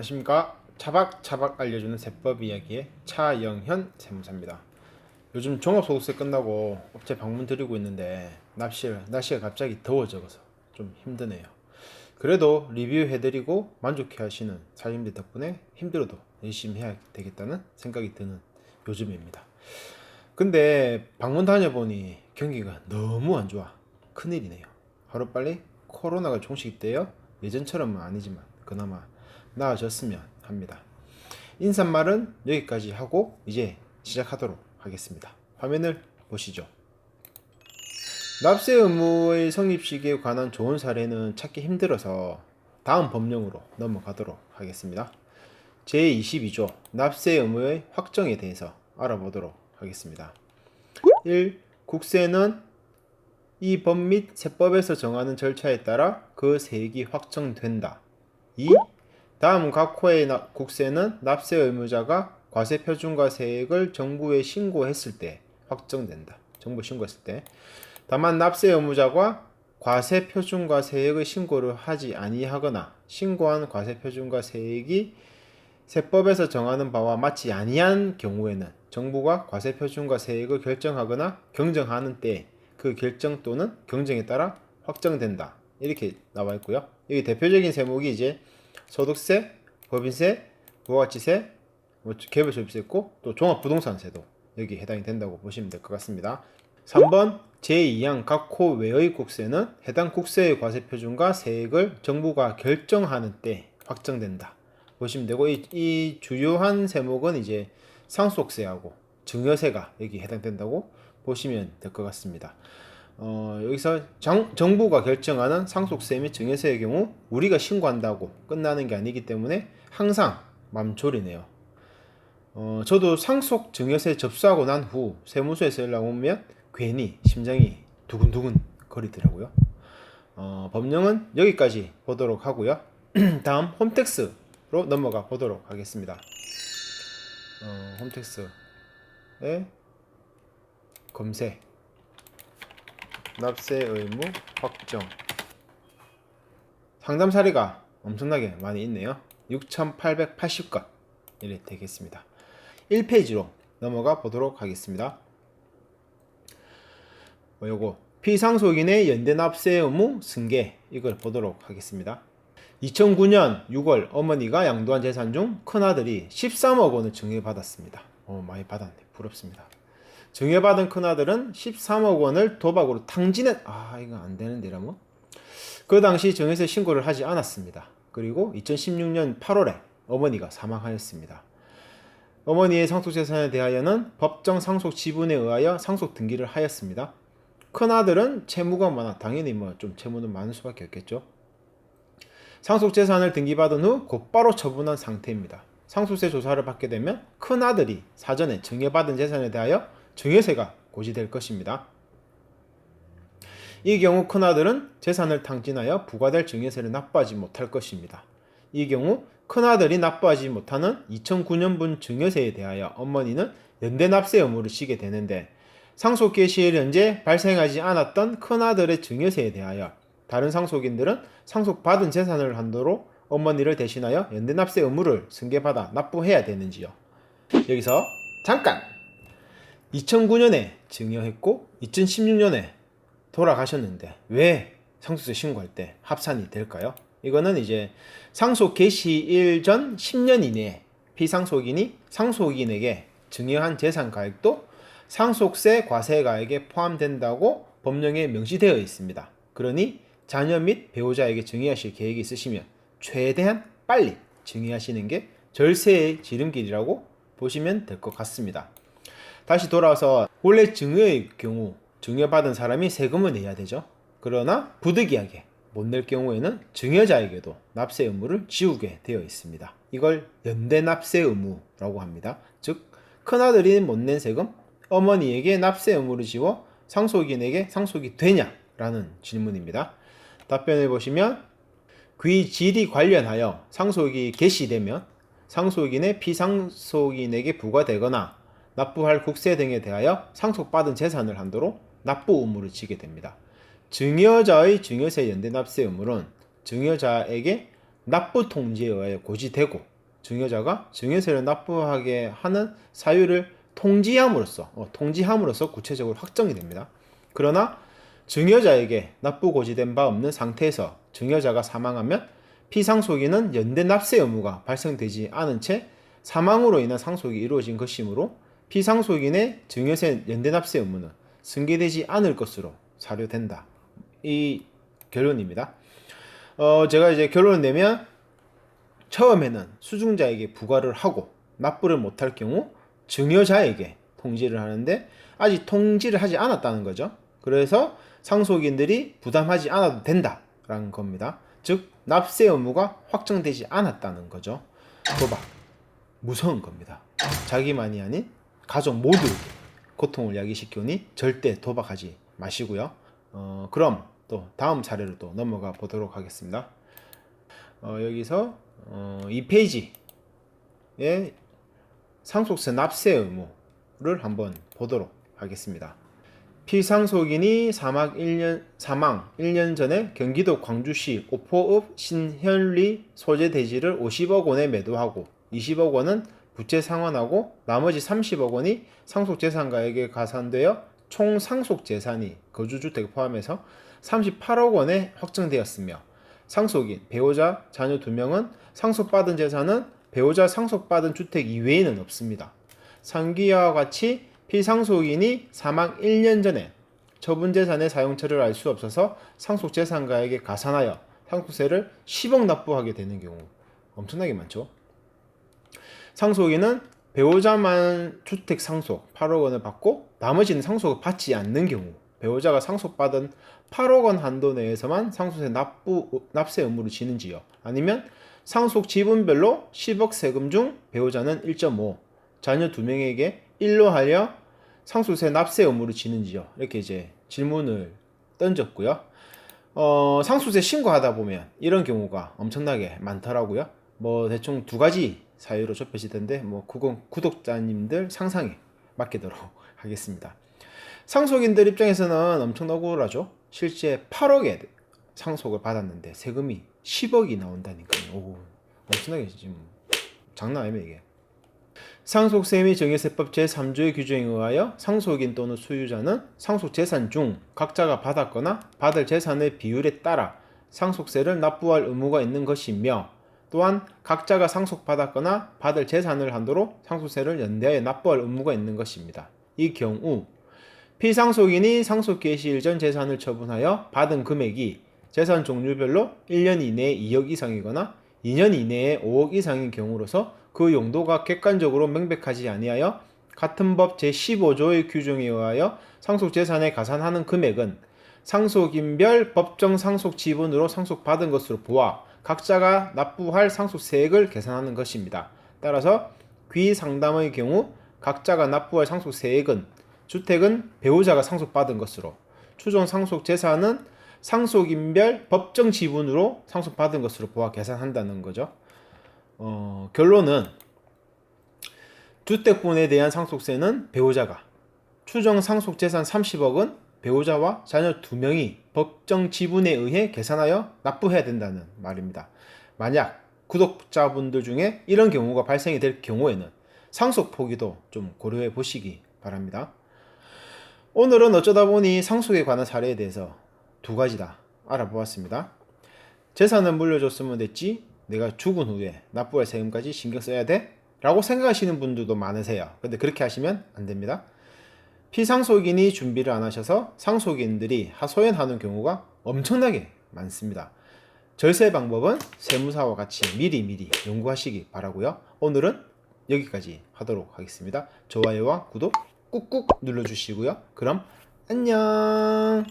안녕하십니까? 차박차박 알려주는 세법 이야기의 차영현 세무사입니다. 요즘 종합소득세 끝나고 업체 방문 드리고 있는데 날씨가, 날씨가 갑자기 더워져서 좀 힘드네요. 그래도 리뷰해드리고 만족해 하시는 사장님들 덕분에 힘들어도 열심히 해야 되겠다는 생각이 드는 요즘입니다. 근데 방문 다녀보니 경기가 너무 안 좋아. 큰일이네요. 하루빨리 코로나가 종식되어 예전처럼은 아니지만 그나마 나아졌으면 합니다. 인사말은 여기까지 하고 이제 시작하도록 하겠습니다. 화면을 보시죠. 납세 의무의 성립 시기에 관한 좋은 사례는 찾기 힘들어서 다음 법령으로 넘어가도록 하겠습니다. 제22조 납세 의무의 확정에 대해서 알아보도록 하겠습니다. 1. 국세는 이 법 및 세법에서 정하는 절차에 따라 그 세액이 확정된다. 2. 다음 각 호의 나- 국세는 납세 의무자가 과세 표준과 세액을 정부에 신고했을 때 확정된다. 정부 신고했을 때. 다만 납세 의무자가 과세 표준과 세액의 신고를 하지 아니하거나 신고한 과세 표준과 세액이 세법에서 정하는 바와 맞지 아니한 경우에는 정부가 과세 표준과 세액을 결정하거나 경정하는 때 그 결정 또는 경정에 따라 확정된다. 이렇게 나와 있고요. 여기 대표적인 세목이 이제 소득세, 법인세, 부가가치세, 뭐 개별소비세 있고 또 종합부동산세도 여기 해당이 된다고 보시면 될 것 같습니다. 3번 제2항 각호 외의 국세는 해당 국세의 과세 표준과 세액을 정부가 결정하는 때 확정된다. 보시면 되고 이, 이 주요한 세목은 이제 상속세하고 증여세가 여기 해당된다고 보시면 될 것 같습니다. 어, 여기서 정, 정부가 결정하는 상속세 및 증여세의 경우 우리가 신고한다고 끝나는 게 아니기 때문에 항상 맘졸이네요. 어, 저도 상속 증여세 접수하고 난 후 세무서에서 연락 오면 괜히 심장이 두근두근 거리더라고요. 어, 법령은 여기까지 보도록 하고요. 다음 홈택스로 넘어가 보도록 하겠습니다. 어, 홈택스의 검색 납세 의무 확정 상담 사례가 엄청나게 많이 있네요. 6,880건 이렇게 되겠습니다. 1페이지로 넘어가 보도록 하겠습니다. 뭐 요거 피상속인의 연대 납세 의무 승계 이걸 보도록 하겠습니다. 2009년 6월 어머니가 양도한 재산 중 큰아들이 13억 원을 증여받았습니다. 어, 많이 받았네. 부럽습니다. 증여받은 큰아들은 13억 원을 도박으로 탕진했 아 이거 안 되는데 이러면 그 당시 증여세 신고를 하지 않았습니다. 그리고 2016년 8월에 어머니가 사망하였습니다. 어머니의 상속재산에 대하여는 법정 상속 지분에 의하여 상속 등기를 하였습니다. 큰아들은 채무가 많아 당연히 뭐 좀 채무는 많을 수밖에 없겠죠. 상속재산을 등기받은 후 곧바로 처분한 상태입니다. 상속세 조사를 받게 되면 큰아들이 사전에 증여받은 재산에 대하여 증여세가 고지될 것입니다. 이 경우 큰아들은 재산을 탕진하여 부과될 증여세를 납부하지 못할 것입니다. 이 경우 큰아들이 납부하지 못하는 2009년분 증여세에 대하여 어머니는 연대 납세 의무를 지게 되는데 상속 개시일 현재 발생하지 않았던 큰아들의 증여세에 대하여 다른 상속인들은 상속받은 재산을 한도로 어머니를 대신하여 연대 납세 의무를 승계받아 납부해야 되는지요. 여기서 잠깐 2009년에 증여했고 2016년에 돌아가셨는데 왜 상속세 신고할 때 합산이 될까요? 이거는 이제 상속 개시일 전 10년 이내에 피상속인이 상속인에게 증여한 재산 가액도 상속세 과세가액에 포함된다고 법령에 명시되어 있습니다. 그러니 자녀 및 배우자에게 증여하실 계획이 있으시면 최대한 빨리 증여하시는 게 절세의 지름길이라고 보시면 될 것 같습니다. 다시 돌아와서 원래 증여의 경우 증여받은 사람이 세금을 내야 되죠. 그러나 부득이하게 못 낼 경우에는 증여자에게도 납세 의무를 지우게 되어 있습니다. 이걸 연대 납세 의무라고 합니다. 즉 큰아들이 못 낸 세금 어머니에게 납세 의무를 지워 상속인에게 상속이 되냐라는 질문입니다. 답변을 보시면 귀질이 관련하여 상속이 개시되면 상속인의 피상속인에게 부과되거나 납부할 국세 등에 대하여 상속받은 재산을 한도로 납부 의무를 지게 됩니다. 증여자의 증여세 연대 납세 의무는 증여자에게 납부 통지에 의하여 고지되고 증여자가 증여세를 납부하게 하는 사유를 통지함으로써 어, 통지함으로써 구체적으로 확정이 됩니다. 그러나 증여자에게 납부 고지된 바 없는 상태에서 증여자가 사망하면 피상속인은 연대 납세 의무가 발생되지 않은 채 사망으로 인한 상속이 이루어진 것이므로 피상속인의 증여세 연대 납세 의무는 승계되지 않을 것으로 사료된다. 이 결론입니다. 어, 제가 이제 결론을 내면 처음에는 수중자에게 부과를 하고 납부를 못할 경우 증여자에게 통지를 하는데 아직 통지를 하지 않았다는 거죠. 그래서 상속인들이 부담하지 않아도 된다라는 겁니다. 즉 납세 의무가 확정되지 않았다는 거죠. 도박 무서운 겁니다. 자기만이 아닌 가족 모두에게 고통을 야기시키니 절대 도박하지 마시고요. 어, 그럼 또 다음 사례로 또 넘어가 보도록 하겠습니다. 어, 여기서 어, 이 페이지에 상속세 납세 의무를 한번 보도록 하겠습니다. 피상속인이 사망 1년, 사망 1년 전에 경기도 광주시 오포읍 신현리 소재 대지를 50억 원에 매도하고 20억 원은 부채 상환하고 나머지 30억 원이 상속재산가에게 가산되어 총 상속재산이 거주주택 포함해서 38억 원에 확정되었으며 상속인, 배우자, 자녀 2명은 상속받은 재산은 배우자 상속받은 주택 이외에는 없습니다. 상기와 같이 피상속인이 사망 1년 전에 처분 재산의 사용처를 알 수 없어서 상속 재산가에게 가산하여 상속세를 10억 납부하게 되는 경우 엄청나게 많죠. 상속인은 배우자만 주택 상속 8억 원을 받고 나머지는 상속을 받지 않는 경우 배우자가 상속받은 8억 원 한도 내에서만 상속세 납부 납세 의무를 지는지요. 아니면 상속 지분별로 10억 세금 중 배우자는 1.5, 자녀 2명에게 1로 하여 상속세 납세 의무를 지는지요. 이렇게 이제 질문을 던졌고요. 어, 상속세 신고하다 보면 이런 경우가 엄청나게 많더라고요. 뭐 대충 두 가지 사유로 좁혀지던데 뭐 그건 구독자님들 상상에 맡기도록 하겠습니다. 상속인들 입장에서는 엄청 억울하죠. 실제 8억에 상속을 받았는데 세금이 10억이 나온다니까요. 오, 엄청나게 지금 장난 아니에요 이게. 상속세 및 증여세법 제3조의 규정에 의하여 상속인 또는 소유자는 상속 재산 중 각자가 받았거나 받을 재산의 비율에 따라 상속세를 납부할 의무가 있는 것이며 또한 각자가 상속받았거나 받을 재산을 한도로 상속세를 연대하여 납부할 의무가 있는 것입니다. 이 경우 피상속인이 상속 개시일 전 재산을 처분하여 받은 금액이 재산 종류별로 1년 이내에 2억 이상이거나 2년 이내에 5억 이상인 경우로서 그 용도가 객관적으로 명백하지 아니하여 같은 법 제15조의 규정에 의하여 상속 재산에 가산하는 금액은 상속인별 법정 상속 지분으로 상속받은 것으로 보아 각자가 납부할 상속세액을 계산하는 것입니다. 따라서 귀 상담의 경우 각자가 납부할 상속세액은 주택은 배우자가 상속받은 것으로 추정 상속 재산은 상속인별 법정 지분으로 상속받은 것으로 보아 계산한다는 거죠. 어, 결론은 주택분에 대한 상속세는 배우자가 추정 상속 재산 30억은 배우자와 자녀 2명이 법정 지분에 의해 계산하여 납부해야 된다는 말입니다. 만약 구독자분들 중에 이런 경우가 발생이 될 경우에는 상속 포기도 좀 고려해 보시기 바랍니다. 오늘은 어쩌다 보니 상속에 관한 사례에 대해서 두 가지 다 알아보았습니다. 재산을 물려줬으면 됐지 내가 죽은 후에 납부할 세금까지 신경 써야 돼? 라고 생각하시는 분들도 많으세요. 근데 그렇게 하시면 안 됩니다. 피상속인이 준비를 안 하셔서 상속인들이 하소연하는 경우가 엄청나게 많습니다. 절세 방법은 세무사와 같이 미리미리 연구하시기 바라고요. 오늘은 여기까지 하도록 하겠습니다. 좋아요와 구독 꾹꾹 눌러주시고요. 그럼 안녕.